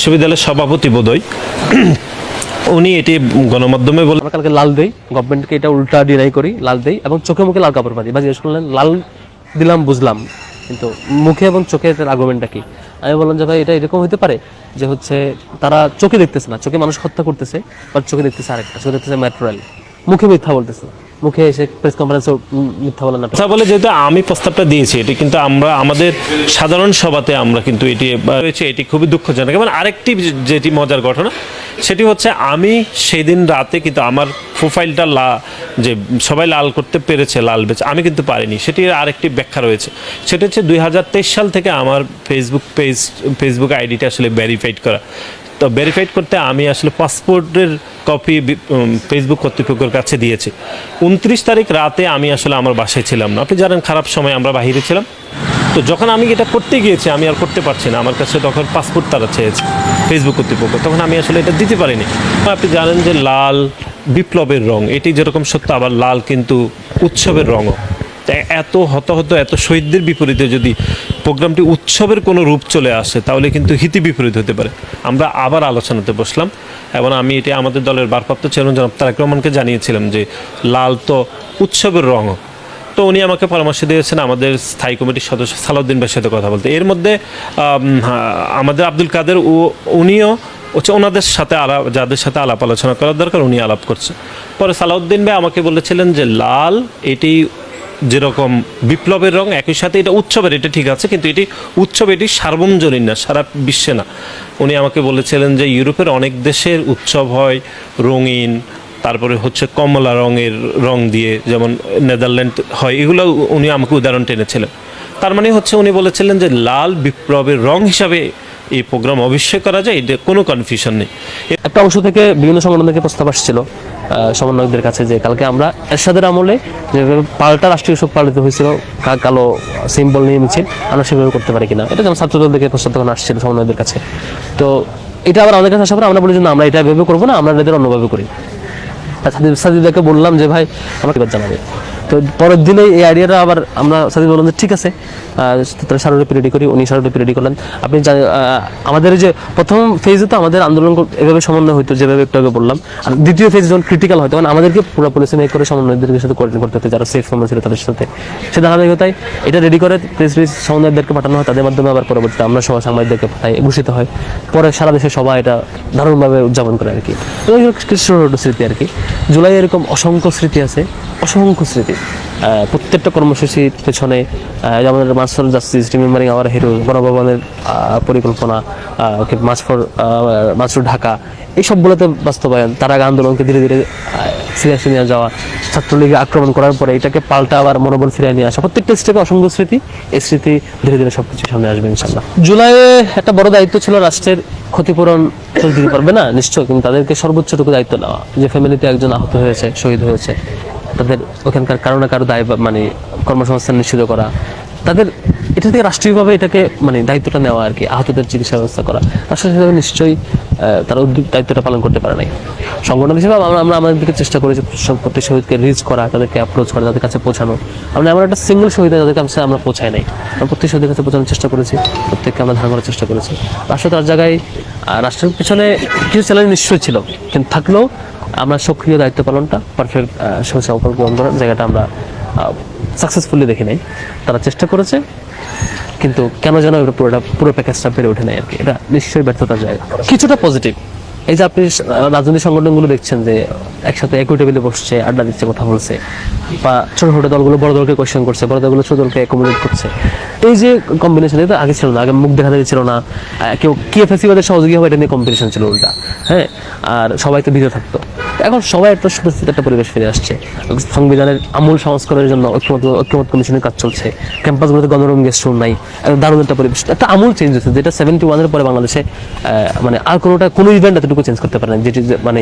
বিশ্ববিদ্যালয়ের সভাপতি বোধহয়। উনি এটি গণমাধ্যমে বলে আমরা কালকে লাল দেই গভর্নমেন্টকে এটা উল্টা ডিনাই করি, লাল দেই, এবং চোখে মুখে লাল কাপড় পাতি বা জিজ্ঞেস করলেন লাল দিলাম, বুঝলাম। কিন্তু মুখে এবং চোখে এটার আর্গুমেন্টটা কি? আমি বললাম যে, ভাই, এটা এরকম হতে পারে যে, হচ্ছে, তারা চোখে দেখতেছে না, চোখে মানুষ হত্যা করতেছে বা চোখে দেখতেছে আরেকটা, চোখে দেখতেছে মেট্রো মুখে মিথ্যা বলতেছে না। মুখে এসে প্রেস কনফারেন্সে মিথ্যা বলেন কথা বলে যেহেতু আমি প্রস্তাবটা দিয়েছি, এটি কিন্তু আমরা, আমাদের সাধারণ সভাতে আমরা কিন্তু এটি রয়েছে, এটি খুবই দুঃখজনক। এবং আরেকটি যেটি মজার ঘটনা, সেটি হচ্ছে আমি সেদিন রাতে কিন্তু আমার প্রোফাইলটা লা, যে সবাই লাল করতে পেরেছে, লাল বেচ, আমি কিন্তু পারিনি। সেটির আরেকটি ব্যাখ্যা রয়েছে। সেটা হচ্ছে দুই হাজার তেইশ সাল থেকে আমার ফেসবুক পেজ ফেসবুক আইডিটা আসলে ভেরিফাইড করা। তো ভেরিফাইড করতে আমি আসলে পাসপোর্টের কপি ফেসবুক কর্তৃপক্ষের কাছে দিয়েছি। উনত্রিশ তারিখ রাতে আমি আসলে আমার বাসায় ছিলাম না। আপনি জানেন খারাপ সময় আমরা বাহিরে ছিলাম। তো যখন আমি এটা করতে গিয়েছি, আমি আর করতে পারছি না। আমার কাছে তখন পাসপোর্ট তারা চেয়েছে ফেসবুক কর্তৃপক্ষ। তখন আমি আসলে এটা দিতে পারিনি। আপনি জানেন যে লাল বিপ্লবের রং, এটি যেরকম সত্য, আবার লাল কিন্তু উৎসবের রঙও। এত হতাহত, এত শহীদদের বিপরীতে যদি প্রোগ্রামটি উৎসবের কোনো রূপ চলে আসে, তাহলে কিন্তু হিতি বিপরীত হতে পারে। আমরা আবার আলোচনাতে বসলাম, এবং আমি এটি আমাদের দলের ভারপ্রাপ্ত চেয়ারম্যান জনাব তারেক রহমানকে জানিয়েছিলাম যে লাল তো উৎসবের রঙ। তো উনি আমাকে পরামর্শ দিয়েছেন, আমাদের স্থায়ী কমিটির সদস্য সালাউদ্দিন ভাইয়ের সাথে কথা বলতে। এর মধ্যে আমাদের আব্দুল কাদের ও উনিও হচ্ছে ওনাদের সাথে আলাপ যাদের সাথে আলাপ আলোচনা করার দরকার, উনি আলাপ করছে। পরে সালাউদ্দিন ভাই আমাকে বলেছিলেন যে লাল, এটি যেরকম বিপ্লবের রং, একই সাথে এটা উৎসবের, এটা ঠিক আছে, কিন্তু এটি উৎসব, এটি সার্বজনীন না, সারা বিশ্বে না। উনি আমাকে বলেছিলেন যে ইউরোপের অনেক দেশের উৎসব হয় রঙিন, তারপরে হচ্ছে কমলা রঙের রং দিয়ে, যেমন নেদারল্যান্ড হয়, এগুলো উনি আমাকে উদাহরণ টেনেছিলেন। তার মানে হচ্ছে উনি বলেছিলেন যে লাল বিপ্লবের রং হিসাবে এই প্রোগ্রাম অবশ্যই করা যায় এটা কোনো কনফিউশন নেই। একটা অংশ থেকে বিভিন্ন সংগঠন থেকে প্রস্তাব আসছিল সমন্বয়কদের কাছে যে কালকে আমরা এরশাদের আমলে যেভাবে পাল্টা রাষ্ট্রীয় শোক পালিত হয়েছিল কালো সিম্বল নিয়ে মিছিল, আমরা সেভাবে করতে পারি কিনা? এটা যেমন ছাত্রদল থেকে প্রস্তাব তখন আসছিল সমন্বয়কদের কাছে। তো এটা আবার আমাদের কাছে আসার পর আমরা বলি যে, না, আমরা এটা ভেবে করব না, আমরা এদের অন্যভাবে করি। সাদিদ সাদিদাকে বললাম যে, ভাই, আমাকে জানাবে। তো পরের দিনে এই আইডিয়াটা আবার আমরা সাদিদ বললাম যে ঠিক আছে তাহলে সারোলিপি রেডি করি উনি সারোলিপি রেডি করলেন। আপনি জানেন, আমাদের যে প্রথম ফেজে তো আমাদের আন্দোলন এভাবে সমন্বয় হতো যেভাবে একটু আগে বললাম। আর দ্বিতীয় ফেজ যখন ক্রিটিক্যাল হয় তখন আমাদেরকে পুরো পুলিশে মেক করে সমন্বয়দের সাথে কোঅর্ডিনেট করতে হতো যারা সেফ সময় ছিল তাদের সাথে। সে ধারাবাহিকতায় এটা রেডি করে প্রেস রিলিজ সমন্বয়দেরকে পাঠানো হয় তাদের মাধ্যমে আবার পরবর্তীতে আমরা সবাই সাংবাদিকদেরকে পাঠাই ঘোষিত হয়। পরে সারা দেশে সবাই এটা দারুণভাবে উদযাপন করে আর কি। ছোট স্মৃতি আর কি। জুলাই এরকম অসংখ্য স্মৃতি আছে অসংখ্য স্মৃতি। প্রত্যেকটা কর্মসূচির পেছনে যেমন master justice, remembering our hero, গণভবনের পরিকল্পনা okay march for march for Dhaka এই সবগুলোতে বাস্তবায়ন, তার আগে আন্দোলনকে ধীরে ধীরে সিরিয়াসে নিয়ে যাওয়া ছাত্রলীগে আক্রমণ করার পরে এটাকে পাল্টা আবার মনোবল ফিরিয়ে নিয়ে আসা, প্রত্যেকটা স্টেপে অসংখ্য স্মৃতি, এই স্মৃতি ধীরে ধীরে সবকিছু সামনে আসবে ইনশাল্লাহ জুলাইয়ে একটা বড় দায়িত্ব ছিল রাষ্ট্রের ক্ষতিপূরণ দিতে পারবে না, নিশ্চয়, কিন্তু তাদেরকে সর্বোচ্চটুকু দায়িত্ব নেওয়া, যে ফ্যামিলিতে একজন আহত হয়েছে, শহীদ হয়েছে তাদের ওখানকার কারও না কারও দায় মানে কর্মসংস্থান নিশ্চিত করা। তাদের, এটা থেকে রাষ্ট্রীয়ভাবে এটাকে মানে দায়িত্বটা নেওয়া আর কি, আহতদের চিকিৎসা ব্যবস্থা করা। রাষ্ট্র হিসেবে নিশ্চয়ই তারা উদ্যোগ, দায়িত্বটা পালন করতে পারে নাই। সংগঠন হিসেবে আমরা আমরা আমাদের দিকে চেষ্টা করেছি প্রত্যেক শহীদকে রিচ করা, তাদেরকে অ্যাপ্রোচ করা, তাদের কাছে পৌঁছানো। আমরা এমন একটা সিঙ্গেল শহীদ তাদের কাছে আমরা পৌঁছাই নাই। আমরা প্রত্যেক শহীদের কাছে পৌঁছানোর চেষ্টা করেছি, প্রত্যেককে আমরা ধারণ করার চেষ্টা করেছি। রাষ্ট্র তার জায়গায় রাষ্ট্রের পিছনে কিছু চ্যালেঞ্জ নিশ্চয়ই ছিল, কিন্তু থাকলেও আমরা সক্রিয় দায়িত্ব পালনটা পারফেক্ট সংকল্প গ্রহণ করার জায়গাটা আমরা সাকসেসফুলি দেখি নাই তারা চেষ্টা করেছে, কিন্তু কেন যেন পুরোটা পুরো প্যাকেজটা বেড়ে ওঠে নাই আর কি। এটা নিশ্চয়ই ব্যর্থতার জায়গা। কিছুটা পজিটিভ এই যে আপনি রাজনৈতিক সংগঠনগুলো দেখছেন যে একসাথে একই টেবিলে বসছে, আড্ডা দিচ্ছে, কথা বলছে, বা ছোট ছোট দলগুলো বড় দলকে কোয়েশ্চেন করছে, বড় দলগুলো ছোট দলকে অ্যাকোমোডেট করছে। এই যে কম্বিনেশন এটা আগে ছিল না, আগে মুখ দেখা ছিল না। কেউ কে ফেসিবাদের সহযোগী হবে এটা নিয়ে কম্পিটিশন ছিল উল্টা হ্যাঁ? আর সবাই তো ভিড়ে থাকতো। এখন সবাই একটা সুস্থিত একটা পরিবেশ ফিরে আসছে। সংবিধানের আমূল সংস্কারের জন্য ঐক্যমত ঐক্যমত কমিশনের কাজ চলছে। ক্যাম্পাসগুলোতে গণরম গেস্ট নাই। দারুণ একটা পরিবেশ। একটা আমূল চেঞ্জ হচ্ছে যেটা সেভেন্টি ওয়ানের পরে বাংলাদেশে মানে আর কোনোটা, কোনো ইভেন্ট এতটুকু চেঞ্জ করতে পারেন যেটি মানে